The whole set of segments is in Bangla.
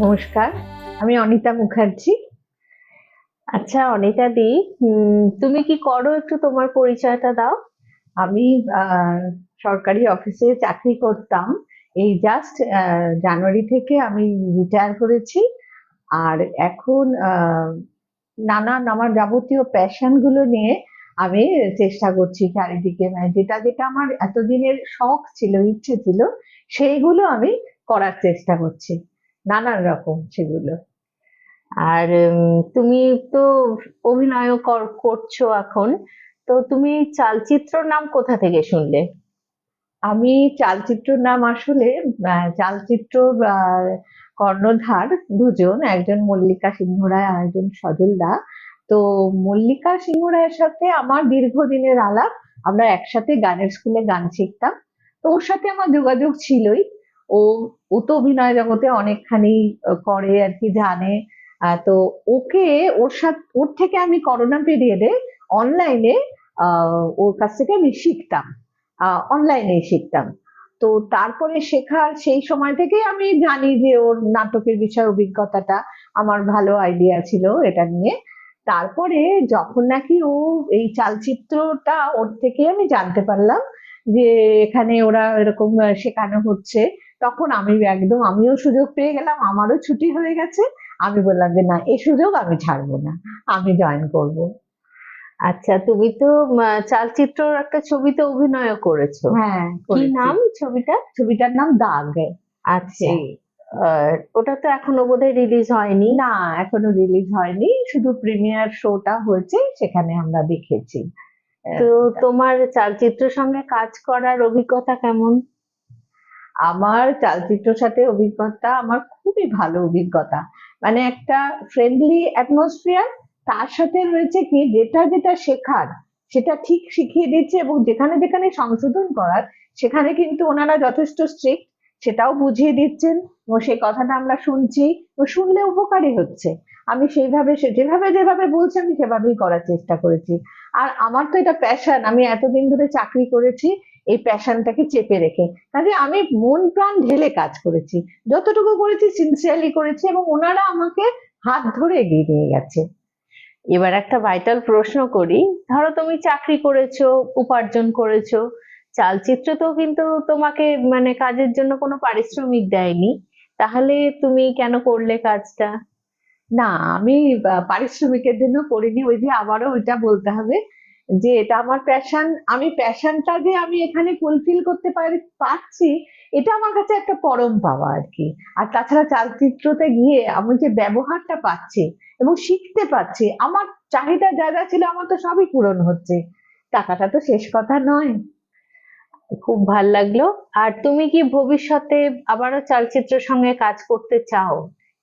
নমস্কার, আমি অনিতা মুখার্জি। আচ্ছা অনিতা দি তুমি কি করো একটু তোমার পরিচয়টা দাও? আমি সরকারি অফিসে চাকরি করতাম। এই জাস্ট জানুয়ারি থেকে আমি রিটায়ার করেছি। আর এখন নানান আমার যাবতীয় প্যাশনগুলো নিয়ে আমি চেষ্টা করছি চারিদিকে। মানে যেটা যেটা আমার এতদিনের শখ ছিল, ইচ্ছে ছিল, সেইগুলো আমি করার চেষ্টা করছি। নানান রকম সেগুলো। আর তুমি তো অভিনয় কর- করছ এখন। তো তুমি চালচিত্র নাম কোথা থেকে শুনলে? আমি চালচিত্র নাম আসলে চালচিত্র কর্ণধার দুজন, একজন মল্লিকা সিংহ রায় আর একজন সজল দা তো মল্লিকা সিংহ রায়ের সাথে আমার দীর্ঘদিনের আলাপ, আমরা একসাথে গানের স্কুলে গান শিখতাম। তো ওর সাথে আমার যোগাযোগ ছিলই। ও ও তো অভিনয় জগতে অনেকখানি করে আর কি, জানে। তো ওকে ওর সাথে, ওর থেকে আমি করোনা পিরিয়ডে অনলাইনে ওর কাছ থেকে আমি শিখতাম। অনলাইনে শিখতাম। তো তারপরে শেখার সেই সময় থেকে আমি জানি যে ওর নাটকের বিষয়ে অভিজ্ঞতাটা, আমার ভালো আইডিয়া ছিল এটা নিয়ে। তারপরে যখন নাকি ও এই চালচিত্রটা ওর থেকে আমি জানতে পারলাম যে এখানে ওরা এরকম শেখানো হচ্ছে। তখন আমি একদম আমিও সুযোগ পেয়ে গেলাম আমারও ছুটি হয়ে গেছে। আমি বললাম যে না এ সুযোগ আমি ছাড়বো না আমি জয়েন করব। আচ্ছা তুমি তো চালচিত্রর একটা ছবিতে অভিনয় করেছ। হ্যাঁ কি নাম ছবিটা? ছবিটার নাম দাগ। আচ্ছা আহ, ওটা তো এখনও বোধহয় রিলিজ হয়নি। না এখনও রিলিজ হয়নি শুধু প্রিমিয়ার শোটা হয়েছে সেখানে আমরা দেখেছি। তো তোমার চালচিত্রের সঙ্গে কাজ করার অভিজ্ঞতা কেমন? আমার চালচিত্রের সাথে অভিজ্ঞতা, আমার খুবই ভালো অভিজ্ঞতা। মানে একটা ফ্রেন্ডলি অ্যাটমসফিয়ার তার সাথে রয়েছে কি, যেটা যেটা শেখার, সেটা ঠিক শিখিয়ে দিচ্ছে এবং যেখানে যেখানে সংশোধন করার, সেখানে কিন্তু ওনারা যথেষ্ট স্ট্রিক্ট সেটাও বুঝিয়ে দিচ্ছেন এবং সেই কথাটা আমরা শুনছি ও শুনলে উপকারী হচ্ছে। আমি সেইভাবে, সে যেভাবে যেভাবে বলছে, আমি সেভাবেই করার চেষ্টা করেছি। আর আমার তো এটা প্যাশন আমি এতদিন ধরে চাকরি করেছি এই প্যাশনটাকে চেপে রেখে। কাজে আমি মন প্রাণ ঢেলে কাজ করেছি। যতটুকু করেছি সিনসিয়ারলি করেছি এবং ওনারা আমাকে হাত ধরে এগিয়ে নিয়ে গেছে। এবার একটা ভাইটাল প্রশ্ন করি। ধরো তুমি চাকরি করেছ, উপার্জন করেছ, চালচিত্র তো কিন্তু তোমাকে মানে কাজের জন্য কোনো পারিশ্রমিক দেয়নি। তাহলে তুমি কেন করলে কাজটা? না, আমি পারিশ্রমিকের জন্য করিনি। ওই যে আবারও ওইটা বলতে হবে। যে এটা আমার প্যাশন আমি প্যাশনটা যে আমি এখানে ফুলফিল করতে পারি, পারছি, এটা আমার কাছে একটা পরম পাওয়া আর কি। আর তাছাড়া চালচিত্রতে গিয়ে আমি যে ব্যবহারটা পাচ্ছি এবং শিখতে পাচ্ছি, আমার চাহিদা যা যা ছিল আমার তো সবই পূরণ হচ্ছে। টাকাটা তো শেষ কথা নয়। খুব ভালো লাগল। আর তুমি কি ভবিষ্যতে আবারও চালচিত্রের সঙ্গে কাজ করতে চাও?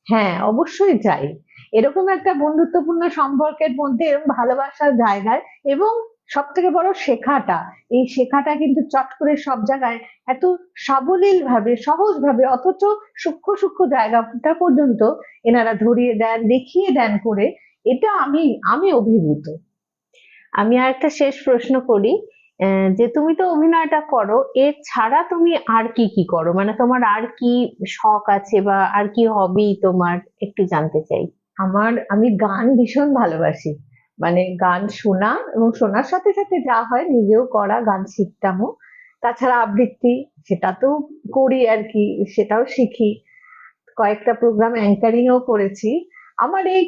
হ্যাঁ অবশ্যই চাই। এরকম একটা বন্ধুত্বপূর্ণ সম্পর্কের মধ্যে এরকম ভালোবাসার জায়গায় এবং সব থেকে বড় শেখাটা, এই শেখাটা কিন্তু চট করে সব জায়গায় এত সাবলীল ভাবে সহজ ভাবে অথচ সূক্ষ্ম সূক্ষ্ম জায়গাটা পর্যন্ত এনারা ধরিয়ে দেন, দেখিয়ে দেন করে, এটা আমি আমি অভিভূত। আমি আর একটা শেষ প্রশ্ন করি যে তুমি তো অভিনয়টা করো, এর ছাড়া তুমি আর কি কি করো? মানে তোমার আর কি শখ আছে বা আর কি হবি তোমার? একটু জানতে চাই। আমার, আমি গান ভীষণ ভালোবাসি। মানে গান শোনা এবং শোনার সাথে সাথে যা হয় নিজেও করা, গান শিখতামও। তাছাড়া আবৃত্তি সেটা তো করি আর কি, সেটাও শিখি। কয়েকটা প্রোগ্রাম অ্যাঙ্কারিংও করেছি। আমার এই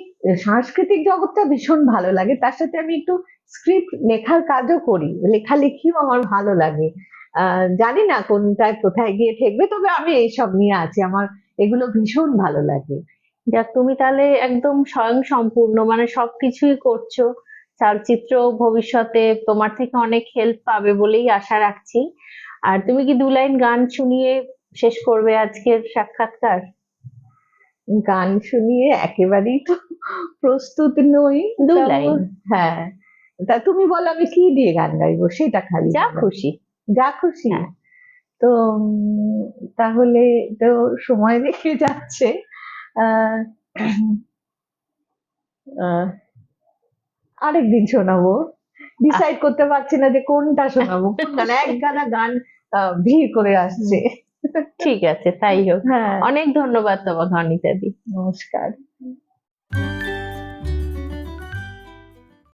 সাংস্কৃতিক জগৎটা ভীষণ ভালো লাগে। তার সাথে আমি একটু স্ক্রিপ্ট লেখার কাজও করি। লেখালেখিও আমার ভালো লাগে। জানি না কোনটায় কোথায় গিয়ে ঠেকবে, তবে আমি এইসব নিয়ে আছি। আমার এগুলো ভীষণ ভালো লাগে। যাক তুমি তাহলে একদম স্বয়ং সম্পূর্ণ মানে সবকিছুই করছ। চালচিত্র ভবিষ্যতে তোমার থেকে অনেক হেল্প পাবে বলেই আশা রাখছি। আর তুমি কি দু লাইন গান শুনিয়ে শেষ করবে আজকের সাক্ষাৎকার? গান শুনিয়ে একেবারেই তো প্রস্তুত নই। দু লাইন। হ্যাঁ তা তুমি বলো আমি কি দিয়ে গান গাইবো সেটা খালি যা খুশি। যা খুশি। হ্যাঁ। তো তাহলে তো সময় রেখে যাচ্ছে। আরেকদিন শোনাবো। ডিসাইড করতে পারছি না যে কোনটা শোনাবো। কোনটা এক গানা গান আহ, ভিড় করে আসছে। ঠিক আছে তাই হোক। হ্যাঁ। অনেক ধন্যবাদ তোমাকে অনিতাদি নমস্কার।